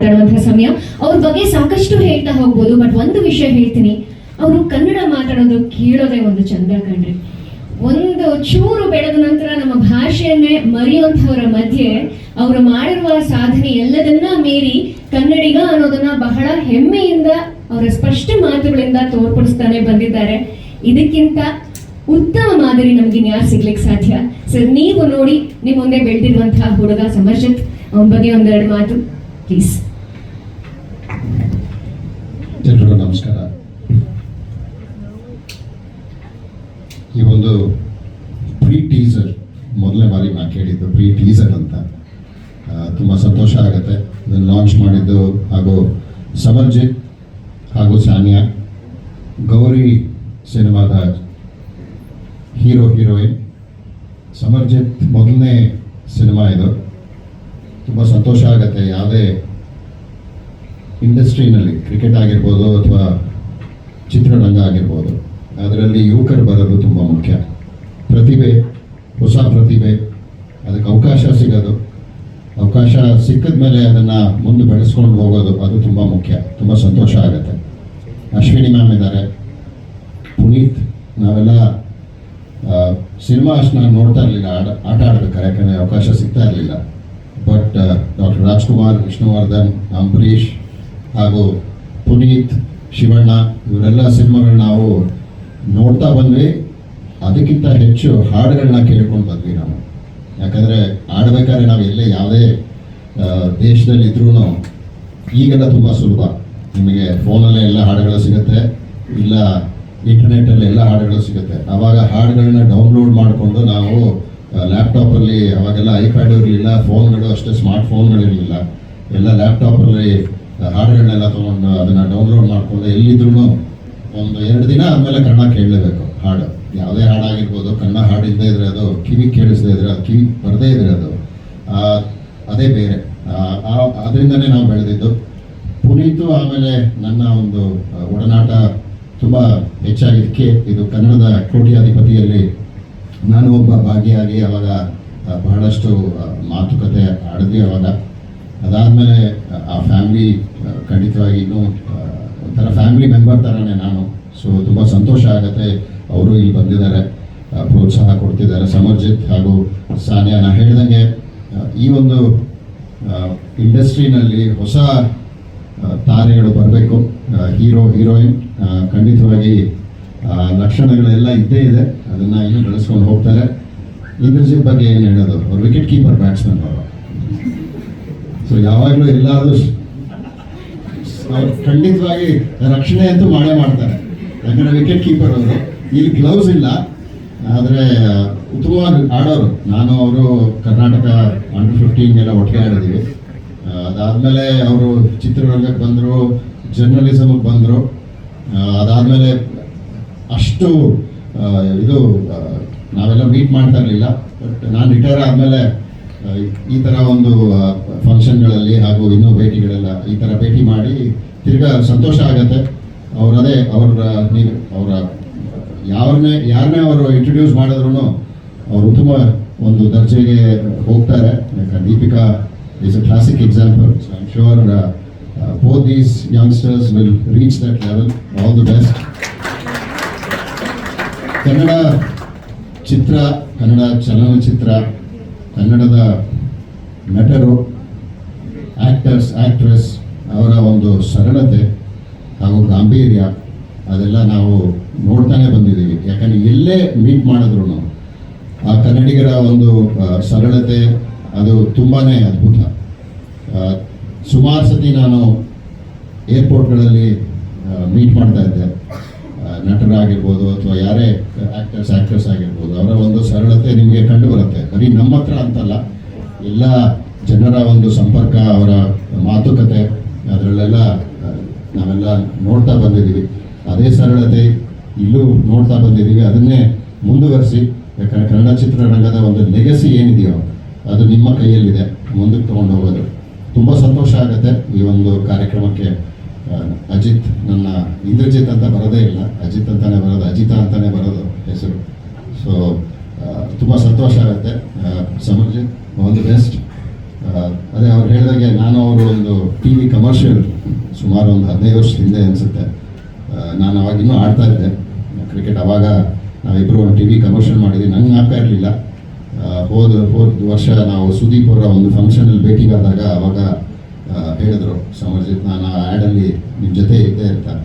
ಮಾತಾಡುವಂತಹ ಸಮಯ. ಅವ್ರ ಬಗ್ಗೆ ಸಾಕಷ್ಟು ಹೇಳ್ತಾ ಹೋಗ್ಬೋದು ಬಟ್ ಒಂದು ವಿಷಯ ಹೇಳ್ತೀನಿ. ಅವರು ಕನ್ನಡ ಮಾತಾಡೋದು ಕೇಳೋದೇ ಒಂದು ಚಂದ ಕಣ್ರಿ. ಒಂದು ಚೂರು ಬೆಳೆದ ನಂತರ ನಮ್ಮ ಭಾಷೆಯನ್ನೇ ಮರೆಯುವಂಥವರ ಮಧ್ಯೆ ಅವರು ಮಾಡಿರುವ ಸಾಧನೆ ಎಲ್ಲದನ್ನ ಮೀರಿ ಕನ್ನಡಿಗ ಅನ್ನೋದನ್ನ ಬಹಳ ಹೆಮ್ಮೆಯಿಂದ ಅವರ ಸ್ಪಷ್ಟ ಮಾತುಗಳಿಂದ ತೋರ್ಪಡಿಸ್ತಾನೆ ಬಂದಿದ್ದಾರೆ. ಇದಕ್ಕಿಂತ ಉತ್ತಮ ಮಾದರಿ ನಮ್ಗೆ ಇನ್ಯಾರು ಸಿಗ್ಲಿಕ್ಕೆ ಸಾಧ್ಯ? ಸರ್, ನೀವು ನೋಡಿ ನಿಮ್ಮ ಮುಂದೆ ಬೆಳೆದಿರುವಂತಹ ಹುಡುಗ ಸಮರ್ಜಿತ್, ಅವನ ಬಗ್ಗೆ ಒಂದೆರಡು ಮಾತು ಪ್ಲೀಸ್ ಎಲ್ರಿಗೂ ನಮಸ್ಕಾರ. ಈ ಒಂದು ಪ್ರೀ ಟೀಸರ್ ಮೊದಲನೇ ಬಾರಿ ನಾನು ಕೇಳಿದ್ದು ಪ್ರೀ ಟೀಸರ್ ಅಂತ ತುಂಬಾ ಸಂತೋಷ ಆಗುತ್ತೆ. ಇದನ್ನು ಲಾಂಚ್ ಮಾಡಿದ್ದು ಹಾಗೂ ಸಮರ್ಜಿತ್ ಹಾಗೂ ಸಾನಿಯಾ. ಗೌರಿ ಸಿನಿಮಾದ ಹೀರೋ, ಹೀರೋಯಿನ್. ಸಮರ್ಜಿತ್ ಮೊದಲನೇ ಸಿನಿಮಾ ಇದು. ತುಂಬ ಸಂತೋಷ ಆಗುತ್ತೆ. ಯಾವುದೇ ಇಂಡಸ್ಟ್ರಿನಲ್ಲಿ ಕ್ರಿಕೆಟ್ ಆಗಿರ್ಬೋದು ಅಥವಾ ಚಿತ್ರರಂಗ ಆಗಿರ್ಬೋದು, ಅದರಲ್ಲಿ ಯುವಕರು ಬರೋದು ತುಂಬ ಮುಖ್ಯ. ಪ್ರತಿಭೆ, ಹೊಸ ಪ್ರತಿಭೆ, ಅದಕ್ಕೆ ಅವಕಾಶ ಸಿಗೋದು. ಅವಕಾಶ ಸಿಕ್ಕಿದ ಮೇಲೆ ಅದನ್ನು ಮುಂದೆ ಬೆಳೆಸ್ಕೊಂಡು ಹೋಗೋದು, ಅದು ತುಂಬ ಮುಖ್ಯ. ತುಂಬ ಸಂತೋಷ ಆಗುತ್ತೆ. ಅಶ್ವಿನಿ ಮ್ಯಾಮ್ ಇದ್ದಾರೆ. ಪುನೀತ್, ನಾವೆಲ್ಲ ಸಿನಿಮಾ ಅಷ್ಟು ನಾನು ನೋಡ್ತಾ ಇರಲಿಲ್ಲ. ಆಟ ಆಟ ಆಡಬೇಕಾರೆ ಯಾಕಂದರೆ ಅವಕಾಶ ಸಿಗ್ತಾ ಇರಲಿಲ್ಲ. ಬಟ್ ಡಾಕ್ಟರ್ ರಾಜ್ಕುಮಾರ್, ವಿಷ್ಣುವರ್ಧನ್, ಅಂಬರೀಷ್ ಹಾಗೂ ಪುನೀತ್, ಶಿವಣ್ಣ ಇವರೆಲ್ಲ ಸಿನಿಮಾಗಳನ್ನ ನಾವು ನೋಡ್ತಾ ಬಂದ್ವಿ. ಅದಕ್ಕಿಂತ ಹೆಚ್ಚು ಹಾಡುಗಳನ್ನ ಕೇಳ್ಕೊಂಡು ಬಂದ್ವಿ ನಾವು. ಯಾಕಂದರೆ ಆಡ್ಬೇಕಾದ್ರೆ ನಾವು ಎಲ್ಲೇ ಯಾವುದೇ ದೇಶದಲ್ಲಿ ಇದ್ರೂ ಈಗೆಲ್ಲ ತುಂಬ ಸುಲಭ. ನಿಮಗೆ ಫೋನಲ್ಲೇ ಎಲ್ಲ ಹಾಡುಗಳು ಸಿಗುತ್ತೆ, ಇಲ್ಲ ಇಂಟರ್ನೆಟ್ಟಲ್ಲಿ ಎಲ್ಲ ಹಾಡುಗಳು ಸಿಗುತ್ತೆ. ಆವಾಗ ಹಾಡುಗಳನ್ನ ಡೌನ್ಲೋಡ್ ಮಾಡಿಕೊಂಡು ನಾವು ಲ್ಯಾಪ್ಟಾಪಲ್ಲಿ ಅವಾಗೆಲ್ಲ ಐಪ್ಯಾಡ್ ಇರಲಿಲ್ಲ, ಫೋನ್ಗಳು ಅಷ್ಟೇ ಸ್ಮಾರ್ಟ್ ಫೋನ್ಗಳಿರಲಿಲ್ಲ ಎಲ್ಲ ಲ್ಯಾಪ್ಟಾಪಲ್ಲಿ ಹಾಡುಗಳನ್ನೆಲ್ಲ ತೊಗೊಂಡು ಅದನ್ನು ಡೌನ್ಲೋಡ್ ಮಾಡಿಕೊಂಡು ಎಲ್ಲಿದ್ರು ಒಂದು ಎರಡು ದಿನ ಆದಮೇಲೆ ಕಣ್ಣ ಕೇಳಲೇಬೇಕು ಹಾಡು. ಯಾವುದೇ ಹಾಡಾಗಿರ್ಬೋದು, ಕಣ್ಣ ಹಾಡಿಲ್ಲದೆ ಇದ್ರೆ ಅದು, ಕಿವಿ ಕೇಳಿಸದೇ ಇದ್ರೆ ಅದು, ಕಿವಿ ಬರದೇ ಇದ್ರೆ ಅದು ಅದೇ ಬೇರೆ. ಅದರಿಂದನೇ ನಾವು ಬೆಳೆದಿದ್ದು. ಪುನೀತು ಆಮೇಲೆ ನನ್ನ ಒಂದು ಒಡನಾಟ ತುಂಬ ಹೆಚ್ಚಾಗಿದ್ದಕ್ಕೆ ಇದು ಕನ್ನಡದ ಕೋಟ್ಯಾಧಿಪತಿಯಲ್ಲಿ ನಾನು ಒಬ್ಬ ಭಾಗಿಯಾಗಿ ಅವಾಗ ಬಹಳಷ್ಟು ಮಾತುಕತೆ ಆಡಿದ್ವಿ ಅವಾಗ. ಅದಾದಮೇಲೆ, ಆ ಫ್ಯಾಮಿಲಿ ಖಂಡಿತವಾಗಿ ಇನ್ನೂ ಒಂಥರ ಫ್ಯಾಮಿಲಿ ಮೆಂಬರ್ ಥರನೇ ನಾನು. ಸೊ ತುಂಬ ಸಂತೋಷ ಆಗುತ್ತೆ. ಅವರು ಇಲ್ಲಿ ಬಂದಿದ್ದಾರೆ ಪ್ರೋತ್ಸಾಹ ಕೊಡ್ತಿದ್ದಾರೆ. ಸಮರ್ಜಿತ್ ಹಾಗೂ ಸಾನಿಯಾ, ನಾ ಹೇಳ್ದಂಗೆ ಈ ಒಂದು ಇಂಡಸ್ಟ್ರಿನಲ್ಲಿ ಹೊಸ ತಾರೆಗಳು ಬರಬೇಕು. ಹೀರೋ, ಹೀರೋಯಿನ್ ಖಂಡಿತವಾಗಿ ಲಕ್ಷಣಗಳೆಲ್ಲ ಇದ್ದೇ ಇದೆ. ಅದನ್ನು ಇನ್ನೂ ಬೆಳೆಸ್ಕೊಂಡು ಹೋಗ್ತಾರೆ. ಇಂದ್ರಜಿತ್ ಬಗ್ಗೆ ಏನು ಹೇಳೋದು? ಅವ್ರು ವಿಕೆಟ್ ಕೀಪರ್ ಬ್ಯಾಟ್ಸ್ಮನ್ ಅವರು. ಸೊ ಯಾವಾಗಲೂ ಎಲ್ಲಾದರೂ ಖಂಡಿತವಾಗಿ ರಕ್ಷಣೆ ಅಂತೂ ಮಾಡೇ ಮಾಡ್ತಾರೆ. ಯಾಕಂದ್ರೆ ವಿಕೆಟ್ ಕೀಪರ್ ಅವರು. ಇಲ್ಲಿ ಗ್ಲೌಸ್ ಇಲ್ಲ. ಆದರೆ, ಉತ್ತಮವಾಗಿ ಆಡೋರು. ನಾನು, ಅವರು ಕರ್ನಾಟಕ ಅಂಡರ್ ಫಿಫ್ಟೀನ್ ಎಲ್ಲ ಒಟ್ಟಿಗೆ ಆಡಿದ್ದೀವಿ ಅದಾದ್ಮೇಲೆ ಅವರು ಚಿತ್ರರಂಗಕ್ಕೆ ಬಂದರು ಜರ್ನಲಿಸಮ್ಗೆ ಬಂದರು. ಅದಾದಮೇಲೆ ಅಷ್ಟು ಇದು ನಾವೆಲ್ಲ ಮೀಟ್ ಮಾಡ್ತಾ ಇರಲಿಲ್ಲ. ಬಟ್ ನಾನು ರಿಟೈರ್ ಆದಮೇಲೆ ಈ ಥರ ಒಂದು ಫಂಕ್ಷನ್ಗಳಲ್ಲಿ ಹಾಗೂ ಇನ್ನೂ ಭೇಟಿಗಳೆಲ್ಲ ಈ ಥರ ಭೇಟಿ ಮಾಡಿ ತಿರ್ಗಾ ಸಂತೋಷ ಆಗತ್ತೆ. ಅವರದೇ ಅವರ, ನೀವು ಅವರ ಯಾರನ್ನೇ ಯಾರನ್ನೇ ಅವರು ಇಂಟ್ರೊಡ್ಯೂಸ್ ಮಾಡಿದ್ರು ಅವರು ಉತ್ತಮ ಒಂದು ದರ್ಜೆಗೆ ಹೋಗ್ತಾರೆ. Deepika is a classic example so I'm sure both these youngsters will reach that level all the best Kannada ಚಿತ್ರ, ಕನ್ನಡ ಚಲನಚಿತ್ರ, ಕನ್ನಡದ ನಟರು ಆ್ಯಕ್ಟರ್ಸ್ ಆ್ಯಕ್ಟ್ರೆಸ್ ಅವರ ಒಂದು ಸರಳತೆ ಹಾಗೂ ಗಾಂಭೀರ್ಯ, ಅದೆಲ್ಲ ನಾವು ನೋಡ್ತಾನೆ ಬಂದಿದ್ದೀವಿ. ಯಾಕಂದರೆ ಎಲ್ಲೇ ಮೀಟ್ ಮಾಡಿದ್ರು ಆ ಕನ್ನಡಿಗರ ಒಂದು ಸರಳತೆ, ಅದು ತುಂಬಾ ಅದ್ಭುತ. ಸುಮಾರು ಸತಿ ನಾನು ಏರ್ಪೋರ್ಟ್ಗಳಲ್ಲಿ ಮೀಟ್ ಮಾಡ್ತಾ ಇದ್ದೆ. ನಟರಾಗಿರ್ಬೋದು ಅಥವಾ ಯಾರೇ ಆ್ಯಕ್ಟರ್ಸ್ ಆ್ಯಕ್ಟ್ರೆಸ್ ಆಗಿರ್ಬೋದು, ಅವರ ಒಂದು ಸರಳತೆ ನಿಮಗೆ ಕಂಡು ಬರುತ್ತೆ. ಬರೀ ನಮ್ಮ ಹತ್ರ ಅಂತಲ್ಲ, ಎಲ್ಲ ಜನರ ಒಂದು ಸಂಪರ್ಕ, ಅವರ ಮಾತುಕತೆ, ಅದರಲ್ಲೆಲ್ಲ ನಾವೆಲ್ಲ ನೋಡ್ತಾ ಬಂದಿದ್ದೀವಿ. ಅದೇ ಸರಳತೆ ಇಲ್ಲೂ ನೋಡ್ತಾ ಬಂದಿದ್ದೀವಿ. ಅದನ್ನೇ ಮುಂದುವರಿಸಿ, ಯಾಕಂದ್ರೆ ಕನ್ನಡ ಚಿತ್ರರಂಗದ ಒಂದು ಲೆಗಸಿ ಏನಿದೆಯೋ, ಅದು ನಿಮ್ಮ ಕೈಯಲ್ಲಿದೆ. ಮುಂದಕ್ಕೆ ತೊಗೊಂಡು ಹೋಗೋದು. ತುಂಬ ಸಂತೋಷ ಆಗುತ್ತೆ ಈ ಒಂದು ಕಾರ್ಯಕ್ರಮಕ್ಕೆ. ಅಜಿತ್ ನನ್ನ, ಇಂದ್ರಜಿತ್ ಅಂತ ಬರೋದೇ ಇಲ್ಲ. ಅಜಿತ್ ಅಂತಾನೆ ಬರೋದು, ಅಜಿತ ಅಂತಾನೆ ಬರೋದು ಹೆಸರು. ಸೊ ತುಂಬ ಸಂತೋಷ ಆಗುತ್ತೆ. ಸಮರ್ಜಿತ್ ಆಲ್ ದಿ ಬೆಸ್ಟ್ ಅದೇ ಅವ್ರು ಹೇಳಿದಾಗೆ ನಾನು ಅವರು ಒಂದು ಟಿ ವಿ ಕಮರ್ಷಿಯಲ್ ಸುಮಾರು ಒಂದು ಹದಿನೈದು ವರ್ಷದ ಹಿಂದೆ ಅನಿಸುತ್ತೆ. ನಾನು ಅವಾಗ ಇನ್ನೂ ಆಡ್ತಾ ಇದ್ದೆ. ಕ್ರಿಕೆಟ್ ಅವಾಗ ನಾವಿಬ್ಬರು ಒಂದು ಟಿ ವಿ ಕಮರ್ಷಿಯಲ್ ಮಾಡಿದ್ವಿ. ನಂಗೆ ಜ್ಞಾಪಕ ಇರಲಿಲ್ಲ. ಹೋದ ಹೋದ ವರ್ಷ ನಾವು ಸುದೀಪ್ ಅವರ ಒಂದು ಫಂಕ್ಷನಲ್ಲಿ ಭೇಟಿಗಾದಾಗ ಅವಾಗ ಹೇಳಿದರು, ಸಮರ್ಜಿತ್, ನಾನು ಆ ಆ್ಯಡಲ್ಲಿ ನಿಮ್ಮ ಜೊತೆ ಇದ್ದೇ ಇರ್ತಾರೆ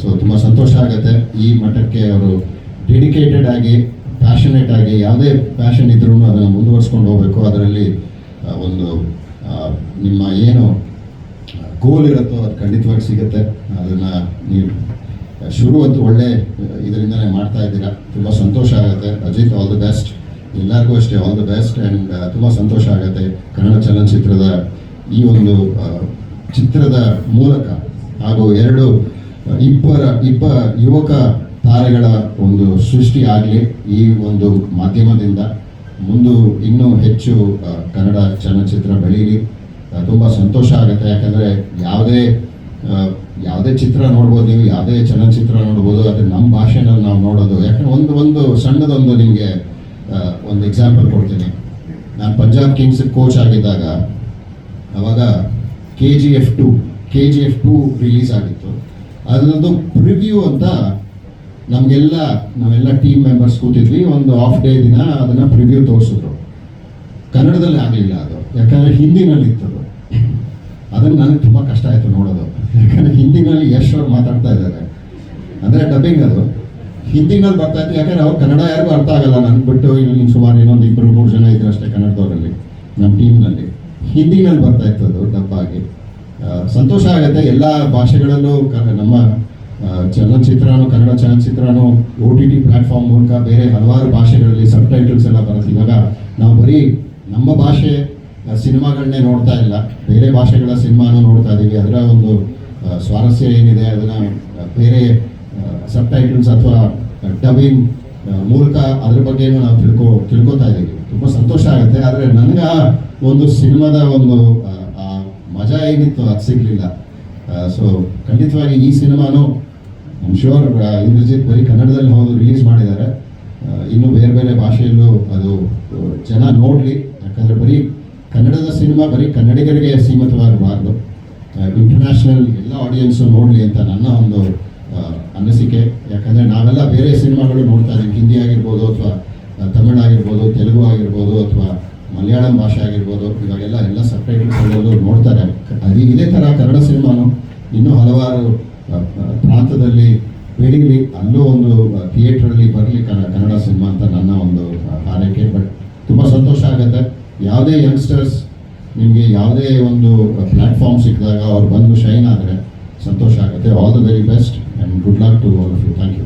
ಸೊ ತುಂಬ ಸಂತೋಷ ಆಗುತ್ತೆ. ಈ ಮಟ್ಟಕ್ಕೆ ಅವರು ಡೆಡಿಕೇಟೆಡ್ ಆಗಿ ಪ್ಯಾಷನೇಟ್ ಆಗಿ, ಯಾವುದೇ ಪ್ಯಾಷನ್ ಇದ್ರೂ ಅದನ್ನು ಮುಂದುವರ್ಸ್ಕೊಂಡು ಹೋಗಬೇಕು. ಅದರಲ್ಲಿ ಒಂದು ನಿಮ್ಮ ಏನು ಗೋಲ್ ಇರುತ್ತೋ ಅದು ಖಂಡಿತವಾಗಿ ಸಿಗುತ್ತೆ. ಅದನ್ನು ನೀವು ಶುರು ಅಂತೂ ಒಳ್ಳೆ ಇದರಿಂದನೇ ಮಾಡ್ತಾ ಇದ್ದೀರಾ. ತುಂಬ ಸಂತೋಷ ಆಗುತ್ತೆ. ಅಜಿತ್ ಆಲ್ ದಿ ಬೆಸ್ಟ್ ಎಲ್ಲರಿಗೂ ಅಷ್ಟೇ ಆಲ್ ದಿ ಬೆಸ್ಟ್ ಆ್ಯಂಡ್ ತುಂಬ ಸಂತೋಷ ಆಗುತ್ತೆ. ಕನ್ನಡ ಚಲನಚಿತ್ರದ ಈ ಒಂದು ಚಿತ್ರದ ಮೂಲಕ ಹಾಗೂ ಎರಡು ಇಬ್ಬರ, ಇಬ್ಬ ಯುವಕ ತಾರೆಗಳ ಒಂದು ಸೃಷ್ಟಿ ಆಗಲಿ ಈ ಒಂದು ಮಾಧ್ಯಮದಿಂದ. ಮುಂದು ಇನ್ನೂ ಹೆಚ್ಚು ಕನ್ನಡ ಚಲನಚಿತ್ರ ಬೆಳೀಲಿ. ತುಂಬ ಸಂತೋಷ ಆಗುತ್ತೆ. ಯಾಕಂದರೆ ಯಾವುದೇ ಯಾವುದೇ ಚಿತ್ರ ನೋಡ್ಬೋದು ನೀವು, ಯಾವುದೇ ಚಲನಚಿತ್ರ ನೋಡ್ಬೋದು, ಅದು ನಮ್ಮ ಭಾಷೆನಲ್ಲಿ ನಾವು ನೋಡೋದು. ಯಾಕಂದ್ರೆ ಒಂದು ಒಂದು ಸಣ್ಣದೊಂದು ನಿಮಗೆ ಒಂದು ಎಕ್ಸಾಂಪಲ್ ಕೊಡ್ತೀನಿ. ನಾನು ಪಂಜಾಬ್ ಕಿಂಗ್ಸ್ ಕೋಚ್ ಆಗಿದ್ದಾಗ, ಅವಾಗ K G F two K G F two release ಆಗಿತ್ತು. ಅದರದ್ದು ಪ್ರಿವ್ಯೂ ಅಂತ ನಮಗೆಲ್ಲ, ನಾವೆಲ್ಲ ಟೀಮ್ ಮೆಂಬರ್ಸ್ ಕೂತಿದ್ವಿ, ಒಂದು ಆಫ್ ಡೇ ದಿನ ಅದನ್ನು ಪ್ರಿವ್ಯೂ ತೋರಿಸಿದ್ರು. ಕನ್ನಡದಲ್ಲಿ ಆಗಲಿಲ್ಲ ಅದು, ಯಾಕಂದರೆ ಹಿಂದಿನಲ್ಲಿ ಇತ್ತು ಅದು ಅದನ್ನು ನನಗೆ ತುಂಬ ಕಷ್ಟ ಆಯಿತು ನೋಡೋದು. ಯಾಕಂದರೆ ಹಿಂದಿನಲ್ಲಿ ಯಶ್ ಅವ್ರು ಮಾತಾಡ್ತಾ ಇದ್ದಾರೆ. ಅಂದರೆ ಡಬ್ಬಿಂಗ್ ಅದು. ಹಿಂದಿನಲ್ಲಿ ಬರ್ತಾ ಇತ್ತು ಯಾಕಂದ್ರೆ ಅವ್ರು ಕನ್ನಡ ಯಾರಿಗೂ ಅರ್ಥ ಆಗಲ್ಲ. ನನ್ಗೆ ಬಿಟ್ಟು ಇಲ್ಲಿ ಸುಮಾರು ಇನ್ನೊಂದು ಇಬ್ಬರು ಮೂರು ಜನ ಇದ್ರು ಅಷ್ಟೇ ಕನ್ನಡದವರಲ್ಲಿ ನಮ್ಮ ಟೀಮ್ನಲ್ಲಿ ಹಿಂದಿನಲ್ಲಿ ಬರ್ತಾ ಇತ್ತು ಅದು ಡಬ್ಬಾಗಿ ಸಂತೋಷ ಆಗುತ್ತೆ. ಎಲ್ಲ ಭಾಷೆಗಳಲ್ಲೂ ನಮ್ಮ ಚಲನಚಿತ್ರನೂ ಕನ್ನಡ ಚಲನಚಿತ್ರನೂ ಒ ಟಿ ಟಿ ಪ್ಲಾಟ್ಫಾರ್ಮ್ ಮೂಲಕ ಬೇರೆ ಹಲವಾರು ಭಾಷೆಗಳಲ್ಲಿ ಸಬ್ ಟೈಟಲ್ಸ್ ಎಲ್ಲ ಬರುತ್ತೆ. ಇವಾಗ ನಾವು ಬರೀ ನಮ್ಮ ಭಾಷೆ ಸಿನಿಮಾಗಳನ್ನೇ ನೋಡ್ತಾ ಇಲ್ಲ. ಬೇರೆ ಭಾಷೆಗಳ ಸಿನಿಮಾನು ನೋಡ್ತಾ ಇದ್ದೀವಿ ಅದರ ಒಂದು ಸ್ವಾರಸ್ಯ ಏನಿದೆ ಅದನ್ನು ಬೇರೆ ಸಬ್ ಟೈಟಲ್ಸ್ ಅಥವಾ ಡಬ್ಬಿಂಗ್ ಮೂಲಕ ಅದ್ರ ಬಗ್ಗೆನೂ ನಾವು ತಿಳ್ಕೊ, ತಿಳ್ಕೊತಾ ಇದ್ದೀವಿ ತುಂಬ ಸಂತೋಷ ಆಗುತ್ತೆ. ಆದರೆ ನನಗೆ ಆ ಒಂದು ಸಿನಿಮಾದ ಒಂದು ಮಜಾ ಏನಿತ್ತು ಅದು ಸಿಗಲಿಲ್ಲ. ಸೊ ಖಂಡಿತವಾಗಿ ಈ ಸಿನಿಮಾನು ಶೋರ್ ಇಂದ್ರಜಿತ್ ಬರೀ ಕನ್ನಡದಲ್ಲಿ ಹೌದು ರಿಲೀಸ್ ಮಾಡಿದ್ದಾರೆ. ಇನ್ನು ಬೇರೆ ಬೇರೆ ಭಾಷೆಯಲ್ಲೂ ಅದು ಜನ ನೋಡಲಿ. ಯಾಕಂದರೆ ಬರೀ ಕನ್ನಡದ ಸಿನಿಮಾ, ಬರೀ ಕನ್ನಡಿಗರಿಗೆ ಸೀಮಿತವಾಗಬಾರ್ದು. ಇಂಟರ್ನ್ಯಾಷನಲ್ ಎಲ್ಲ ಆಡಿಯನ್ಸು ನೋಡಲಿ ಅಂತ ನನ್ನ ಒಂದು ಅನಿಸಿಕೆ. ಯಾಕಂದರೆ ನಾವೆಲ್ಲ ಬೇರೆ ಸಿನಿಮಾಗಳು ನೋಡ್ತಾ ಇದ್ದೀವಿ. ಹಿಂದಿ ಆಗಿರ್ಬೋದು ಅಥವಾ ತಮಿಳ್ ಆಗಿರ್ಬೋದು, ತೆಲುಗು ಆಗಿರ್ಬೋದು ಅಥವಾ ಮಲಯಾಳಂ ಭಾಷೆ ಆಗಿರ್ಬೋದು. ಇವಾಗೆಲ್ಲ ಎಲ್ಲ ಸಪ್ರೇಟ್ ನೋಡ್ತಾರೆ. ಅದು ಇದೇ ಥರ ಕನ್ನಡ ಸಿನಿಮಾನು ಇನ್ನೂ ಹಲವಾರು ಪ್ರಾಂತದಲ್ಲಿ ಬೆಳೀಲಿ ಅಲ್ಲೂ ಒಂದು ಥಿಯೇಟ್ರಲ್ಲಿ ಬರಲಿ ಕನ್ನಡ ಸಿನಿಮಾ ಅಂತ ನನ್ನ ಒಂದು ಹಾರೈಕೆ. ಬಟ್ ತುಂಬ ಸಂತೋಷ ಆಗುತ್ತೆ. ಯಾವುದೇ ಯಂಗ್ಸ್ಟರ್ಸ್ ನಿಮಗೆ ಯಾವುದೇ ಒಂದು ಪ್ಲಾಟ್ಫಾರ್ಮ್ ಸಿಕ್ಕಿದಾಗ ಅವ್ರು ಬಂದು ಶೈನ್ ಆದರೆ ಸಂತೋಷ ಆಗುತ್ತೆ. All the very best and good luck to all of you thank you